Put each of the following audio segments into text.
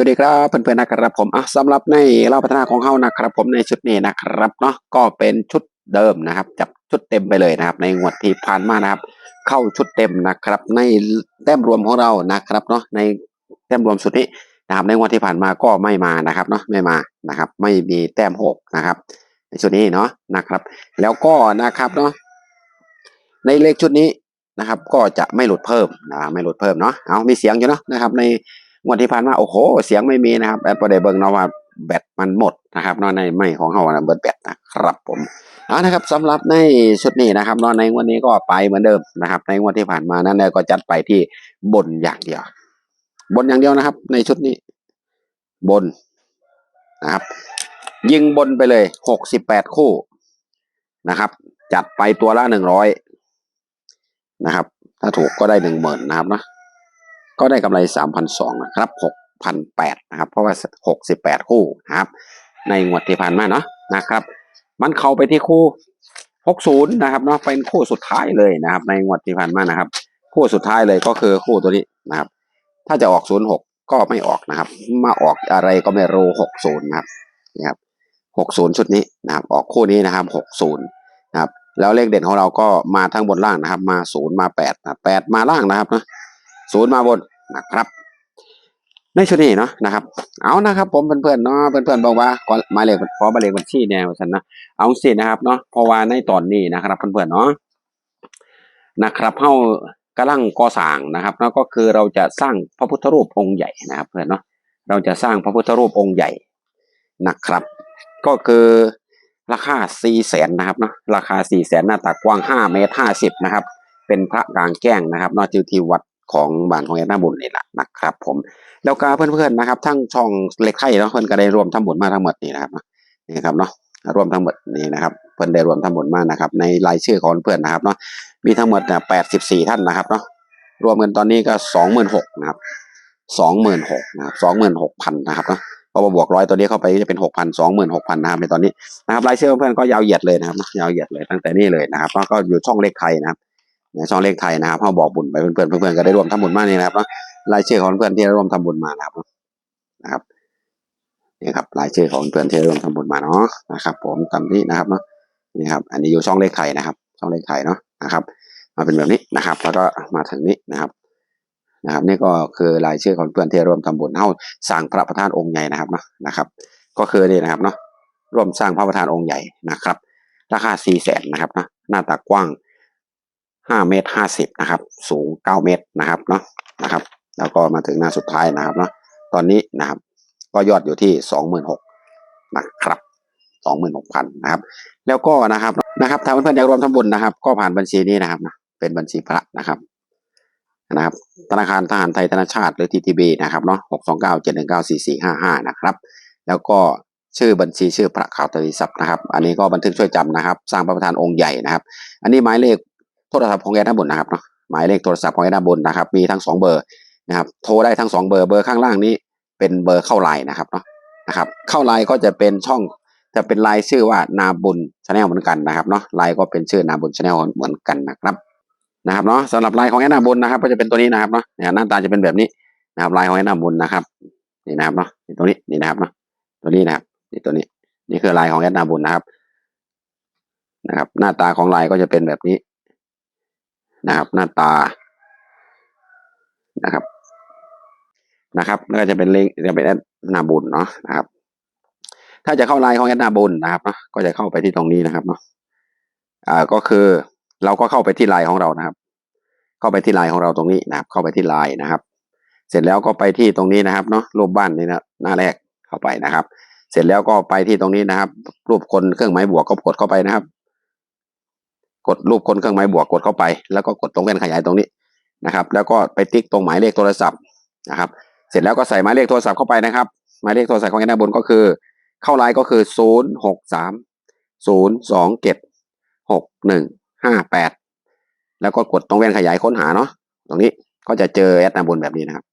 สวัสดีครับเพื่อนๆนะครับผมอะสำหรับในเล่าพัฒนาของเฮานะครับ ผมในชุดนี้นะครับเนาะก็เป็นชุดเดิมนะครับ จับชุดเต็มไปเลยนะครับ ในงวดที่ผ่านมานะครับ เข้าชุดเต็มนะครับ ในแต้มรวมของเรานะครับเนาะในแต้มรวมสุดนี้นะครับ ในงวดที่ผ่านมาก็ไม่มานะครับเนาะไม่มานะครับ ไม่มีแต้มหกนะครับ ในชุดนี้เนาะนะครับ แล้วก็นะครับเนาะในเลขชุดนี้นะครับ ก็จะไม่หลุดเพิ่มนะไม่หลุดเพิ่มเนาะเอามีเสียงอยู่เนาะนะครับ ใน งวดที่ผ่านมาโอ้โห เสียงไม่มีนะครับแอดประเดเบิงเนาะว่าแบตมันหมดนะครับนาะในไม่ของเขานะเบิร์ดแบตนะครับผมเอานะครับสำหรับในชุดนี้นะครับนาะในวันนี้ก็ไปเหมือนเดิมนะครับ ในงวดที่ผ่านมานั้นเนี่ยก็จัดไปที่บนอย่างเดียว บนอย่างเดียวนะครับ ในชุดนี้ บนนะครับ ยิงบนไปเลยหกสิบแปดคู่นะครับ จัดไปตัวละหนึ่งร้อยนะครับ ถ้าถูกก็ได้หนึ่งหมื่นนะครับนะ ก็ได้กำไรสามพันะครับหกพันะครับ เพราะว่าหกสิบแปดคู่นะครับ ในงวดที่ผ่านมาเนาะนะครับ มันเข้าไปที่คู่หกศูนะครับเนาะเป็นคู่สุดท้ายเลยนะครับ ในงวดที่ผ่านมานะครับ คู่สุดท้ายเลยก็คือคู่ตัวนี้นะครับ ถ้าจะออกศูนย์หกก็ไม่ออกนะครับ มาออกอะไรก็ไม่รู้หกศูนะครับนี่ครับหกศูนย์ชุดนี้นะครับ ออกคู่นี้นะครับหกศูนะครับ แล้วเลขเด่นของเราก็มาทั้งบนล่างนะครับ มาศูนย์มาแปดนะแปดมาล่างนะครับนะ ศูนย์มาบนนะครับ ในชุดนี้เนาะนะครับ เอานะครับ ผมเพื่อนๆเนาะเพื่อนๆบอกว่าขอหมายเลขขอหมายเลขบัญชีแนวฉันนะเอาสินะครับเนาะเพราะว่าในตอนนี้นะครับเพื่อนๆเนาะนะครับเฮากำลังก่อสร้างนะครับแล้วก็คือเราจะสร้างพระพุทธรูปองค์ใหญ่นะครับเพื่อนเนาะเราจะสร้างพระพุทธรูปองค์ใหญ่นะครับ ก็คือราคาสี่แสนนะครับเนาะราคาสี่แสนหน้าตักกว้างห้าเมตรห้าสิบนะครับ เป็นพระกลางแจ้งนะครับนอกจากที่วัด ของบ้านของแอนนาบุญนี่แหละนะครับ ผม แล้วก็เพื่อนๆนะครับ ทั้งช่องเล็กไข่เนาะเพื่อนก็ได้รวมทำบุญมาทั้งหมดนี่นะครับนี่ครับเนาะรวมทั้งหมดนี่นะครับ เพื่อนได้รวมทำบุญมดมานะครับ ในรายชื่อของเพื่อนนะครับเนาะมีทั้งหมดเนี่ยแปดสิบสี่ท่านนะครับเนาะรวมกันตอนนี้ก็สองหมื่นหกนะครับสองหมื่นหกนะครับสองหมื่นหกพันนะครับเนาะพอมาบวกร้อยตัวนี้เข้าไปจะเป็นหกพันสองหมื่นหกพันนะครับในตอนนี้นะครับรายชื่อเพื่อนก็ยาวเหยียดเลยนะครับยาวเหยียดเลยตั้งแต่นี้เลยนะครับแล้วก็อยู่ช่องเล็กไทยนะครับ ช่องเลขไทยนะครับเขาบอกบุญไปเพื่อนๆเพื่อนๆก็ได้ร่วมทำบุญมากนี่นะครับเนาะรายชื่อของเพื่อนที่ได้ร่วมทำบุญมานะครับนะครับนี่ครับรายชื่อของเพื่อนที่ได้ร่วมทำบุญมาเนาะนะครับ ผมตามนี้นะครับเนาะนี่ครับ อันนี้อยู่ช่องเลขไทยนะครับ ช่องเลขไทยเนาะนะครับ มาเป็นแบบนี้นะครับ แล้วก็มาถึงนี้นะครับนะครับนี่ก็คือรายชื่อของเพื่อนที่ร่วมทำบุญเฮาสร้างพระประธานองค์ใหญ่นะครับเนาะนะครับ ก็คือนี่นะครับเนาะร่วมสร้างพระประธานองค์ใหญ่นะครับ ราคาสี่แสนนะครับเนาะหน้าตากว้าง ห้าเมตรห้าสิบนะครับ สูงเก้าเมตรนะครับเนาะนะครับ แล้วก็มาถึงหน้าสุดท้ายนะครับเนาะตอนนี้นะครับก็ยอดอยู่ที่สองหมื่นหกนะครับสองหมื่นหกพันนะครับ แล้วก็นะครับนะครับถ้าเพื่อนๆอยากรวมทำบุญนะครับ ก็ผ่านบัญชีนี้นะครับนะเป็นบัญชีพระนะครับนะครับธนาคารทหารไทยธนาชาติหรือ TTB นะครับเนาะหกสองเก้าเจ็ดหนึ่งเก้าสี่สี่ห้าห้านะครับ แล้วก็ชื่อบัญชีชื่อพระข่าวตรีทรัพย์นะครับ อันนี้ก็บันทึกช่วยจำนะครับ สร้างพระประธานองค์ใหญ่นะครับ อันนี้หมายเลข โทรศัพท์ของแอดนาบุญนะครับเนาะหมายเลขโทรศัพท์ของแอดนาบุญนะครับ มีทั้งสองเบอร์นะครับ โทรได้ทั้งสองเบอร์เบอร์ข้างล่างนี้ เป็นเบอร์เข้าไลน์นะครับเนาะนะครับ เข้าไลน์ก็จะเป็นช่องจะเป็นไลน์ชื่อว่านาบุญชาแนลเหมือนกันนะครับเนาะไลน์ก็เป็นชื่อนาบุญชาแนลเหมือนกันนะครับนะครับเนาะสำหรับไลน์ของแอดนาบุญนะครับ ก็จะเป็นตัวนี้นะครับเนาะเนี่ยหน้าตาจะเป็นแบบนี้นะครับไลน์ของแอดนาบุญนะครับนี่นะครับเนาะตัวนี้นี่นะครับเนาะตัวนี้นะครับนี่ตัวนี้ นี่คือไลน์ของแอดนาบุญนะครับนะครับ หน้าตาของไลน์ก็จะเป็นแบบนี้ นะครับ หน้าตานะครับ นะครับแล้วก็จะเป็นเลขจะเป็นแอดนาบุญเนาะนะครับ ถ้าจะเข้าไลน์ของแอดนาบุญนะครับเนาะก็จะเข้าไปที่ตรงนี้นะครับเนาะอ่าก็คือเราก็เข้าไปที่ไลน์ของเรานะครับ เข้าไปที่ไลน์ของเราตรงนี้นะครับ เข้าไปที่ไลน์นะครับ เสร็จแล้วก็ไปที่ตรงนี้นะครับเนาะรูปบ้านนี่นะหน้าแรกเข้าไปนะครับ เสร็จแล้วก็ไปที่ตรงนี้นะครับ รูปคนเครื่องหมายบวกก็กดเข้าไปนะครับ กดรูปคนเครื่องหมายบวกกดเข้าไป แล้วก็กดตรงแว่นขยายตรงนี้นะครับ แล้วก็ไปติ๊กตรงหมายเลขโทรศัพท์นะครับเสร็จแล้วก็ใส่หมายเลขโทรศัพท์เข้าไปนะครับ หมายเลขโทรศัพท์ของแอนนาบนก็คือ เข้าไลน์ก็คือศูนย์หกสามศูนย์สองเจ็ดหกหนึ่งห้าแปดแล้วก็กดตรงแว่นขยายค้นหาเนาะตรงนี้ก็จะเจอแอดนาบนแบบนี้นะครับ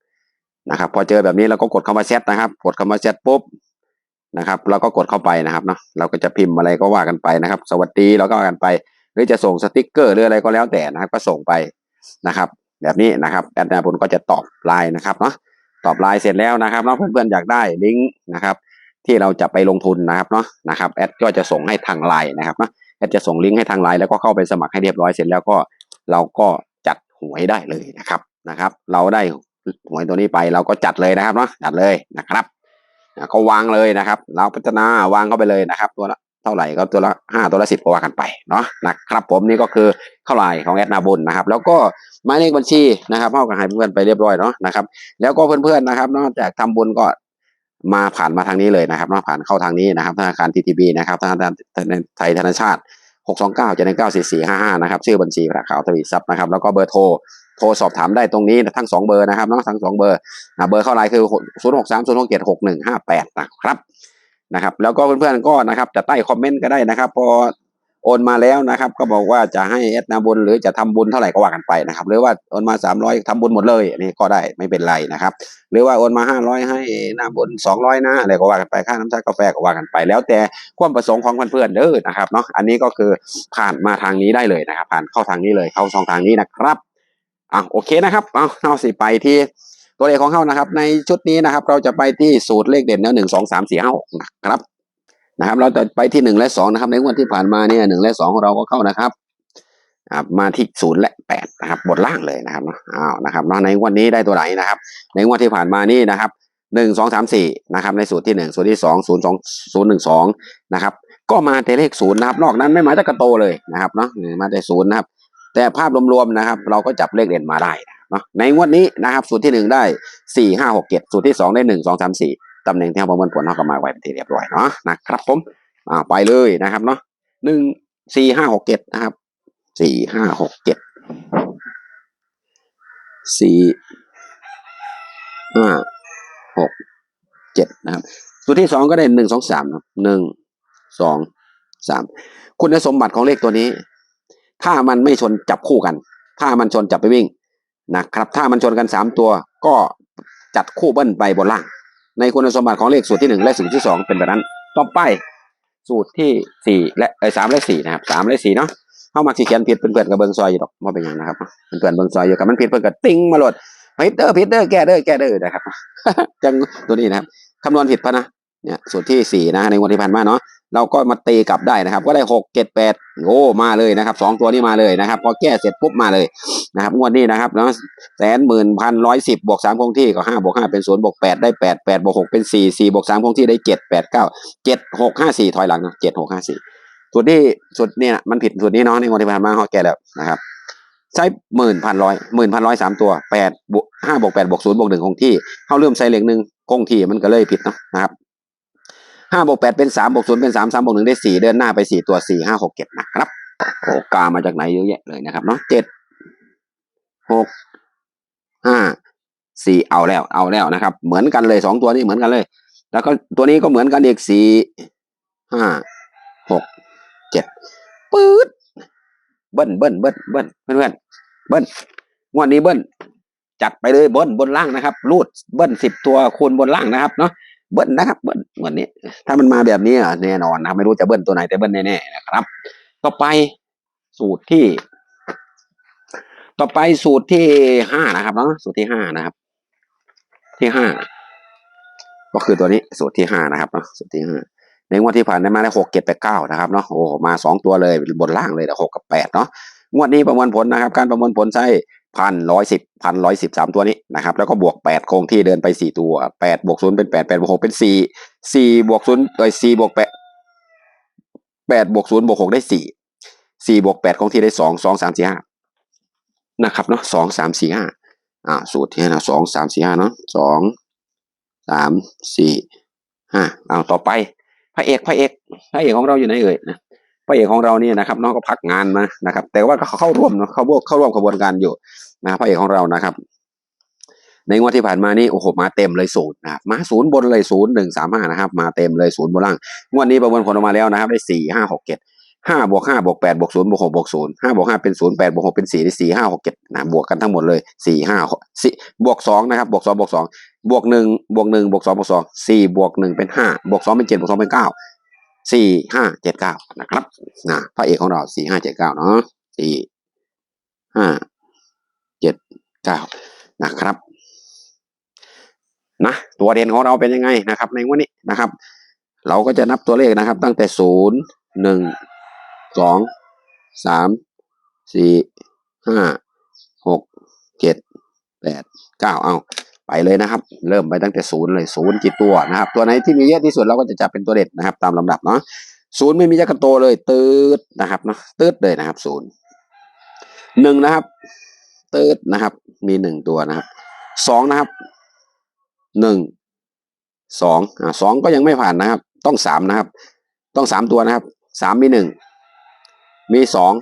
นะครับ พอเจอแบบนี้เราก็กดคำว่าแชทนะครับ กดคำว่าแชทปุ๊บนะครับเราก็กดเข้าไปนะครับเนาะเราก็จะพิมพ์อะไรก็ว่ากันไปนะครับ สวัสดีเราก็ว่ากันไป หรือจะส่งสติกเกอร์หรืออะไรก็แล้วแต่นะครับก็ส่งไปนะครับ แบบนี้นะครับแอดนาบุญก็จะตอบไลน์นะครับเนาะตอบไลน์เสร็จแล้วนะครับเนาะเพื่อนๆอยากได้ลิงก์นะครับที่เราจะไปลงทุนนะครับเนาะนะครับแอดก็จะส่งให้ทางไลน์นะครับเนาะแอดจะส่งลิงก์ให้ทางไลน์แล้วก็เข้าไปสมัครให้เรียบร้อยเสร็จแล้วก็เราก็จัดหวยได้เลยนะครับนะครับ เราได้หวยตัวนี้ไปเราก็จัดเลยนะครับเนาะจัดเลยนะครับก็วางเลยนะครับ เราพัฒนาวางเข้าไปเลยนะครับ ตัวละ เท่าไหร่ก็ตัวละห้าตัวละสิบก็ว่ากันไปเนาะนะครับผมนี่ก็คือเข้าไลน์ของแอดนาบุญนะครับ แล้วก็หมายเลขบัญชีนะครับเข้ากับให้เพื่อนไปเรียบร้อยเนาะนะครับ แล้วก็เพื่อนๆนะครับ นอกจากทำบุญก็มาผ่านมาทางนี้เลยนะครับนาะผ่านเข้าทางนี้นะครับธนาคารทีทีบีนะครับธนาคารไทยธนาชาติ6 2 9 7 1 9 4 4 5 5นะครับชื่อบัญชีพระขาวทวีทรัพย์นะครับ แล้วก็เบอร์โทรโทรสอบถามได้ตรงนี้ทั้งสองเบอร์นะครับเนาะทั้งสองเบอร์นะเบอร์เข้าไลน์คือ 0 6 3 0 6 7 6 1 5 8 นะครับ นะครับ แล้วก็เพื่อนๆก็นะครับจะใต้คอมเมนต์ก็ได้นะครับ พอโอนมาแล้วนะครับ ก็บอกว่าจะให้แอดนาบุญหรือจะทำบุญเท่าไหร่ก็ว่ากันไปนะครับ หรือว่าโอนมา 300ทำบุญหมดเลยนนี้ก็ได้ไม่เป็นไรนะครับ หรือว่าโอนมาห้าร้อยให้นาบนสองร้อยนะอะไรก็ว่ากันไปค่าน้ำชากาแฟก็ว่ากันไป แล้วแต่ความประสงค์ของเพื่อนๆเด้อนะครับเนาะอันนี้ก็คือผ่านมาทางนี้ได้เลยนะครับ ผ่านเข้าทางนี้เลยเข้าช่องทางนี้นะครับอะโอเคนะครับเอาเอาสิไปที่ ตัวเลขของเขานะครับ ในชุดนี้นะครับ เราจะไปที่สูตรเลขเด่นเนื้อหนึ่งสองสามสี่ห้าหกนะครับนะครับ เราจะไปที่หนึ่งและสองนะครับ ในงวดที่ผ่านมาเนี่ยหนึ่งและสองของเราก็เข้านะครับมาที่ศูนย์และแปดนะครับบทล่างเลยนะครับเอ้าวนะครับในวันนี้ได้ตัวไหนนะครับ ในงวดที่ผ่านมานี่นะครับหนึ่งสองสามสี่นะครับ ในสูตรที่หนึ่งสูตรที่สองศูนย์สองศูนย์หนึ่งสองนะครับ ก็มาแต่เลขศูนย์นะครับ นอกนั้นไม่มาจากกระโตเลยนะครับเนาะมาแต่ศูนย์นะครับ แต่ภาพรวมๆนะครับ เราก็จับเลขเด่นมาได้ นาะในงวดนี้นะครับ สูตรที่หนึ่งได้สี่ห้าหกเจ็ดสูตรที่สองได้หนึ่งสองสามสี่ตำแหน่งที่เราประเมินผลเราก็มาไว้เป็นที่เรียบร้อยเนาะนะครับผมอ่าไปเลยนะครับเนาะหนึ่งสี่ห้าหกเจ็ดนะครับสี่ห้าหกเจ็ดสี่ห้าหกเจ็ดนะครับ สูตรที่สองก็ได้หนึ่งสองสามหนึ่งสองสามคุณสมบัติของเลขตัวนี้ ถ้ามันไม่ชนจับคู่กัน ถ้ามันชนจับไปวิ่ง นะครับถ้ามันชนกันสามตัวก็จัดคู่เบิ้ลไปบนล่าง ในคุณสมบัติของเลขสูตรที่หนึ่งและสูตรที่สองเป็นแบบนั้น ต่อไปสูตรที่สี่และเออสามและสี่นะครับสามและสี่เนาะเข้ามาขี่เขียนผิดเพื่อนๆกับเบิงซอยอยู่ดอกว่าเป็นย่างนะครับเพื่อนๆเบิงซอยอยู่กับมันผิดเพื่อนก็ติ้งมาหลดผิดเด้อผิดเด้อแก้เด้อแก้เด้อนะครับจังตัวนี้นะครับคำนวณผิดพะนะเนี่ยสูตรที่สี่นะในวันที่ผ่านมาเนาะ เราก็มาตีกลับได้นะครับ ก็ได้หกเจ็ดแปดโอ้มาเลยนะครับสองตัวนี้มาเลยนะครับ พอแก้เสร็จปุ๊บมาเลยนะครับงวดนี้นะครับเนาะแสนหมื่นพันร้อยสิบบวกสามคงที่ก็ห้าบวกห้าเป็นศูนย์บวกแปดได้แปดแปดบวกหกเป็นสี่สี่บวกสามคงที่ได้เจ็ดแปดเก้าเจ็ดหกห้าสี่ถอยหลังนะเจ็ดหกห้าสี่ส่วนที่ส่วนเนี่ยมันผิดส่วนนี้เนาะในงวดที่ผ่านมาเขาแก้แล้วนะครับใช้หมื่นพันร้อยหมื่นพันร้อยสามตัวแปดบวกห้าบวกแปดบวกศูนย์บวกหนึ่งคงที่เขาเริ่มใส่เหล็กหนึ่งคงที่มันก็เลยผิดเนาะนะครับ ห้าบวกแปดเป็นสามบวกศูนย์เป็นสามสามบวกหนึ่งได้สี่เดินหน้าไปสี่ตัวสี่ห้าหกเจ็ดนะครับโอกามาจากไหนเยอะแยะเลยนะครับเนาะเจ็ดหกห้าสี่เอาแล้วเอาแล้วนะครับ เหมือนกันเลยสองตัวนี้เหมือนกันเลย แล้วก็ตัวนี้ก็เหมือนกันอีกสี่ห้าหกเจ็ดปื๊ดเบิ้ลเบิ้ลเบิ้ลเบิ้ลเพื่อนเพื่อนเบิ้ลงวดนี้เบิ้ลจัดไปเลยเบิ้ลบนล่างนะครับ รูดเบิ้ลสิบตัวคูณบนล่างนะครับเนาะ เบิ้ลนะครับเบิ้ลงวันนี้ ถ้ามันมาแบบนี้แน่นอนนะไม่รู้จะเบิ้ลตัวไหนแต่เบิ้ลแน่ๆนะครับ ต่อไปสูตรที่ ต่อไปสูตรที่ห้านะครับเนาะสูตรที่ห้านะครับ ที่ห้าก็คือตัวนี้สูตรที่ห้านะครับเนาะสูตรที่ห้าในงวดที่ผ่านมาได้หกเจ็ดแปดเก้านะครับเนาะโอ้มาสองตัวเลยบนล่างเลยหกกับแปดเนาะงวดนี้ประมวลผลนะครับ การประมวลผลใช้ พันร้อยสิบพันร้อยสิบสามตัวนี้นะครับ แล้วก็บวกแปดคงที่เดินไปสี่ตัวแปดบวกศูนย์เป็นแปดแปดบวกหกเป็นสี่สี่บวกศูนย์เอ้ยสี่บวกแปดแปดบวกศูนย์บวกหกได้สี่สี่บวกแปดคงที่ได้สองสองสามสี่ห้านะครับเนาะสองสามสี่ห้าอ่าสูตรที่นะสองสามสี่ห้าเนาะสองสามสี่ห้าเอาต่อไปพระเอกพระเอกพระเอกของเราอยู่ไหนเอ่ยนะ พระเอกของเราเนี่ยนะครับน้องก็พักงานมานะครับ แต่ว่าก็เข้าร่วมเนาะเข้าร่วมเข้าร่วมกระบวนการอยู่นะพระเอกของเรานะครับ ในงวดที่ผ่านมานี่โอ้โหมาเต็มเลยศูนย์นะครับมาศูนย์บนเลยศูนย์หนึ่งสามห้านะครับ มาเต็มเลยศูนย์บนล่างงวดนี้ประมวลผลออกมาแล้วนะครับ ได้สี่ห้าหกเจ็ดห้าบวกห้าบวกแปดบวกศูนย์บวกหกบวกศูนย์ห้าบวกห้าเป็นศูนย์แปดบวกหกเป็นสี่ได้สี่ห้าหกเจ็ดนะบวกกันทั้งหมดเลยสี่ห้าสี่บวกสองนะครับบวกสองบวกสองบวกหนึ่งบวกหนึ่งบวกสองบวกสองสี่บวกหนึ่งเป็นห้าบวกสองเป็นเจ็ดบวกสองเป็นเก้า สี่ห้าเจ็ดเก้านะครับนะพระเอกของเราสี่ห้าเจ็ดเก้าเนาะสี่ห้าเจ็ดเก้านะครับนะตัวเด่นของเราเป็นยังไงนะครับ ในวันนี้นะครับ เราก็จะนับตัวเลขนะครับ ตั้งแต่ศูนย์หนึ่งสองสามสี่ห้าหกเจ็ดแปดเก้าเอา ไปเลยนะครับ เริ่มไปตั้งแต่ศูนย์เลยศูนย์กี่ตัวนะครับ ตัวไหนที่มีเยอะที่สุดเราก็จะจับเป็นตัวเด็ดนะครับ ตามลำดับเนาะศูนย์ไม่มียักษ์โตเลย ตืดนะครับเนาะตืดเลยนะครับศูนย์หนึ่งนะครับ ตืดนะครับ มีหนึ่งตัวนะครับสองนะครับหนึ่งสองอ่าสองก็ยังไม่ผ่านนะครับ ต้องสามนะครับ ต้องสามตัวนะครับสามมีหนึ่งมีสอง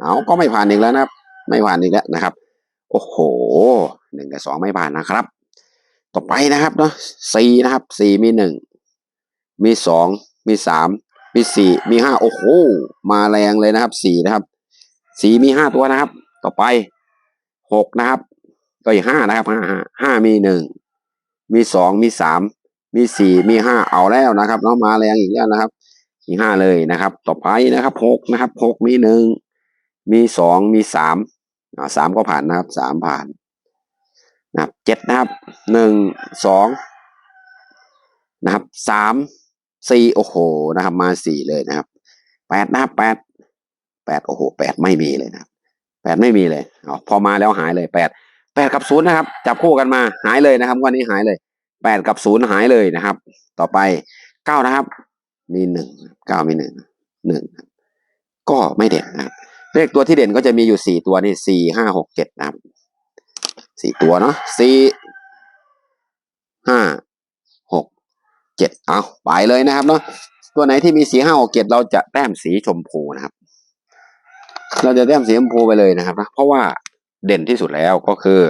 เอาก็ไม่ผ่านอีกแล้วนะครับ ไม่ผ่านอีกแล้วนะครับ โอ้โหหนึ่งกับสองไม่ผ่านนะครับ ต่อไปนะครับเนาะสี่นะครับสี่มีหนึ่งมีสองมีสามมีสี่มีห้าโอ้โหมาแรงเลยนะครับสี่นะครับสี่มีห้าตัวนะครับ ต่อไปหกนะครับ ก็อีกห้านะครับห้าห้าห้ามีหนึ่งมีสองมีสามมีสี่มีห้าเอาแล้วนะครับเนาะมาแรงอีกแล้วนะครับมีห้าเลยนะครับ ต่อไปนะครับหกนะครับหกมีหนึ่งมีสองมีสามอ่าสามก็ผ่านนะครับสามผ่าน นะครับเจ็ดนะครับหนึ่งสองนะครับสามสี่โอ้โหนะครับ มาสี่เลยนะครับแปดนะครับแปดแปดโอ้โหแปดไม่มีเลยนะครับแปดไม่มีเลยอ๋อพอมาแล้วหายเลยแปดแปดกับศูนย์นะครับ จับคู่กันมาหายเลยนะครับวันนี้หายเลยแปดกับศูนย์หายเลยนะครับ ต่อไปเก้านะครับ มีหนึ่งเก้ามีหนึ่งหนึ่งก็ไม่เด่นนะครับเลขตัวที่เด่นก็จะมีอยู่สี่ตัวนี่สี่ห้าหกเจ็ดนะครับ สี่ตัวเนาะสี่ห้าหกเจ็ดเอาไปเลยนะครับเนาะตัวไหนที่มีสีห้าหกเจ็ดเราจะแต้มสีชมพูนะครับ เราจะแต้มสีชมพูไปเลยนะครับนะเพราะว่าเด่นที่สุดแล้วก็คือ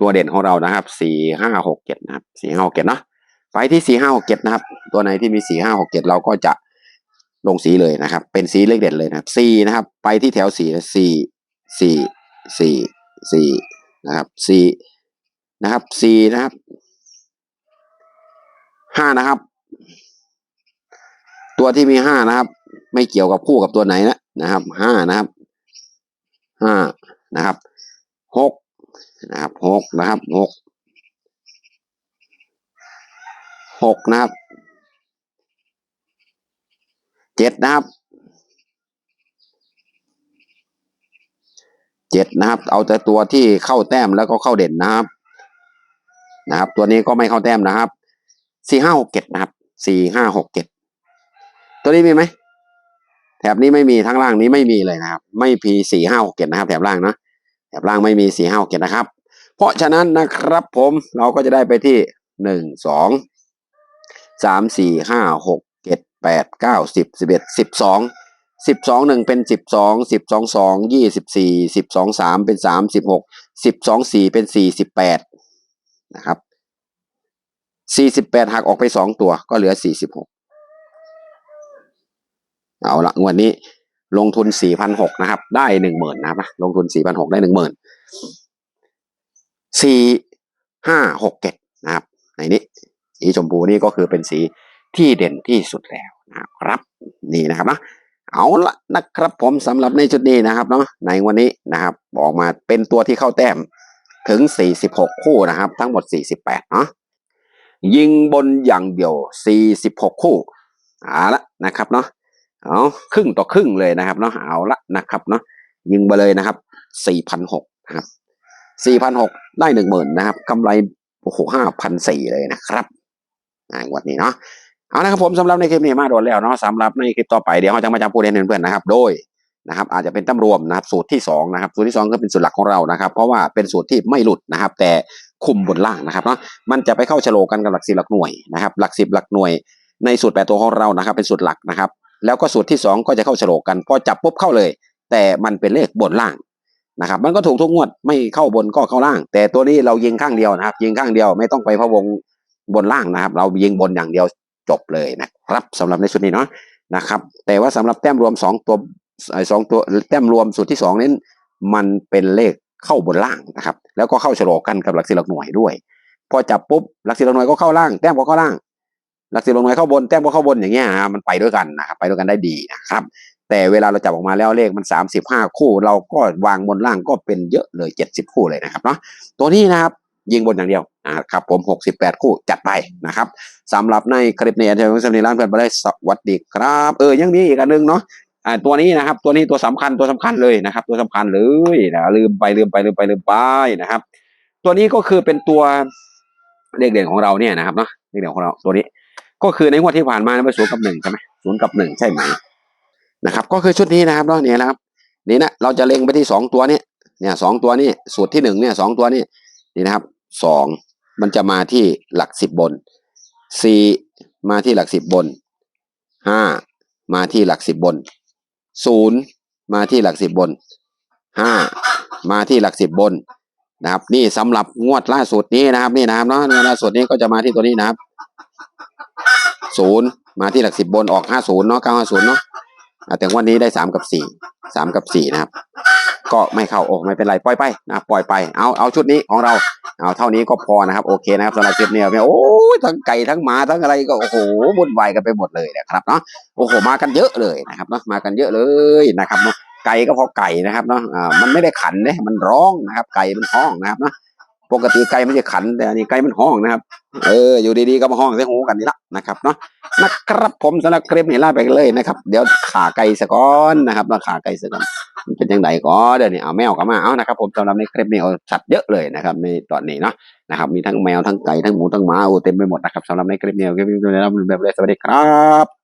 ตัวเด่นของเรานะครับสี่ห้าหกเจ็ดนะครับสี่ห้าหกเจ็ดเนาะไปที่สี่ห้าหกเจ็ดนะครับ ตัวไหนที่มีสี่ห้าหกเจ็ดเราก็จะลงสีเลยนะครับ เป็นสีเลขเด่นเลยนะครับสี่นะครับ ไปที่แถวสี่สี่สี่สี่สี่ นะครับสี่นะครับสี่นะครับห้านะครับ ตัวที่มีห้านะครับ ไม่เกี่ยวกับคู่กับตัวไหนนะนะครับห้านะครับห้านะครับหกนะครับหกนะครับหกหกนะครับเจ็ดนะครับ เจ็ดนะครับ เอาแต่ตัวที่เข้าแต้มแล้วก็เข้าเด่นนะครับ นะครับ ตัวนี้ก็ไม่เข้าแต้มนะครับสี่ห้าหกเจ็ดนะครับสี่ห้าหกเจ็ดตัวนี้มีไหมแถบนี้ไม่มีทั้งล่างนี้ไม่มีเลยนะครับ ไม่พีสี่ห้าหกเจ็ดนะครับ แถบล่างนะแถบล่างไม่มีสี่ห้าหกเจ็ดนะครับ เพราะฉะนั้นนะครับผมเราก็จะได้ไปที่หนึ่งสองสามสี่ห้าหกเจ็ดแปดเก้าสิบสิบเอ็ดสิบสอง สิบสองหนึ่งเป็นสิบสองสิบสองสองยี่สิบสี่สิบสองสามเป็นสามสิบหกสิบสองสี่เป็นสี่สิบแปดนะครับสี่สิบแปดหักออกไปสองตัวก็เหลือสี่สิบหกเอาละงวดนี้ลงทุนสี่พันหกนะครับ ได้หนึ่งหมื่นนะครับลงทุนสี่พันหกได้หนึ่งหมื่นสี่ห้าหกเจ็ดนะครับ ในนี้ สีชมพูนี่ก็คือเป็นสีที่เด่นที่สุดแล้วนะครับ นี่นะครับนะ เอาละนะครับผมสำหรับในจุดนี้นะครับเนาะในวันนี้นะครับออกมาเป็นตัวที่เข้าแต้มถึง 46 คู่นะครับ ทั้งหมด 48 เนาะยิงบนอย่างเดียว 46 คู่เอาละนะครับเนาะเอาครึ่งต่อครึ่งเลยนะครับเนาะเอาละนะครับเนาะยิงไปเลยนะครับ 4,600นะครับ4,600 ได้หนึ่งหมื่นนะครับกำไรโอ้โหห้าพันสี่เลยนะครับอ่าวันนี้เนาะ เอาละครับผมสำหรับในคลิปนี้มาโดนแล้วเนาะสำหรับในคลิปต่อไปเดี๋ยวเราจะมาจำพูดให้เพื่อนๆนะครับ โดยนะครับ อาจจะเป็นตำรวมนะครับสูตรที่สองนะครับสูตรที่สองก็เป็นสูตรหลักของเรานะครับ เพราะว่าเป็นสูตรที่ไม่หลุดนะครับ แต่คุมบนล่างนะครับเนาะมันจะไปเข้าฉลกกันกับหลักสิบหลักหน่วยนะครับ หลักสิบหลักหน่วย ในสูตรแปดตัวของเรานะครับ เป็นสูตรหลักนะครับ แล้วก็สูตรที่สองก็จะเข้าฉลกกันพอจับปุ๊บเข้าเลย แต่มันเป็นเลขบนล่างนะครับ มันก็ถูกทุกงวดไม่เข้าบนก็เข้าล่าง แต่ตัวนี้เรายิงข้างเดียวนะครับ ยิงข้างเดียวไม่ต้องไปพะวงบนล่างนะครับ เรายิงบนอย่างเดียว จบเลยนะครับสำหรับในชุดนี้เนาะนะครับแต่ว่าสำหรับแต้มรวมสองตัวไอ้สองตัวแต้มรวมสูตรที่สองนั้นมันเป็นเลขเข้าบนล่างนะครับแล้วก็เข้าฉลกกันกับหลักสิหลักหน่วยด้วย พอจับปุ๊บหลักสิหลักหน่วยก็เข้าล่างแต้มก็เข้าล่าง หลักสิหลักหน่วยเข้าบนแต้มก็เข้าบนอย่างเงี้ยนะมันไปด้วยกันนะครับไปด้วยกันได้ดีนะครับแต่เวลาเราจับออกมาแล้วเลขมันสามสิบห้าคู่ เราก็วางบนล่างก็เป็นเยอะเลยเจ็ดสิบคู่เลยนะครับเนาะตัวนี้นะครับ ยิงบนอย่างเดียวอ่าครับผมหกสิบแปดคู่จัดไปนะครับสำหรับในคลิปนี้อาจารย์สำนีร้านเพื่อนไปได้สวัสดีครับ เออยังมีอีกอันหนึงเนาะอ่าตัวนี้นะครับ ตัวนี้ตัวสำคัญตัวสำคัญเลยนะครับ ตัวสำคัญเลยนะลืมไปลืมไปลืมไปลืมไปนะครับ ตัวนี้ก็คือเป็นตัวเลขเด่นของเราเนี่ยนะครับเนาะเลขเด่นของเราตัวนี้ ก็คือในงวดที่ผ่านมาไปศูนย์กับหนึ่งใช่ไหมศูนย์กับหนึ่งใช่ไหมนะครับ ก็คือชุดนี้นะครับเนาะเนี่ยนะครับนี่นะเราจะเล็งไปที่สองตัวนี้เนี่ยสองตัวนี้สูตรที่หนึ่งเนี่ยสองตัวนี้ นี่นะครับสองมันจะมาที่หลักสิบบนสี่มาที่หลักสิบบนห้ามาที่หลักสิบบนศูนย์มาที่หลักสิบบนห้ามาที่หลักสิบบนนะครับ นี่สำหรับงวดล่าสุดนี้นะครับ นี่นะครับเนาะงวดล่าสุดนี้ก็จะมาที่ตัวนี้นะครับศูนย์มาที่หลักสิบบนออกห้าศูนย์เนาะเก้าห้าศูนย์เนาะแต่งวันนี้ได้สามกับสี่สามกับสี่นะครับ ก็ไม่เข้าโอ้ไม่เป็นไรปล่อยไปนะปล่อยไปเอาเอาชุดนี้ของเราเอาเท่านี้ก็พอนะครับโอเคนะครับสำหรับคลิปนี้เนี่ยโอ้ยทั้งไก่ทั้งหมาทั้งอะไรก็โอ้โหวุ่นวายกันไปหมดเลยนะครับเนาะโอ้โหมากันเยอะเลยนะครับเนาะมากันเยอะเลยนะครับเนาะไก่ก็พอไก่นะครับเนาะอ่ามันไม่ได้ขันเนี่ยมันร้องนะครับ ไก่มันห้องนะครับเนาะ ปกติไก่ไม่ใช่ขัน แต่อันนี้ไก่มันห้องนะครับ เออ อยู่ดีๆก็มาห้องใส่หูกันนี่ละนะครับเนาะนะครับผมสำหรับคลิปนี้ลาไปเลยนะครับ เดี๋ยวขาไก่สะก้อนนะครับเนาขาไก่สะก้อนมันเป็นยังไงก็เดี๋ยวนี้เอาแมวก็มาเอานะครับ ผมสำหรับในคลิปนี้เอาสัตว์เยอะเลยนะครับ ในตอนนี้เนาะนะครับ มีทั้งแมวทั้งไก่ทั้งหมูทั้งหมาโอ้เต็มไปหมดนะครับสำหรับในคลิปนี้คลิปนี้นะครับแบบเลยสวัสดีครับ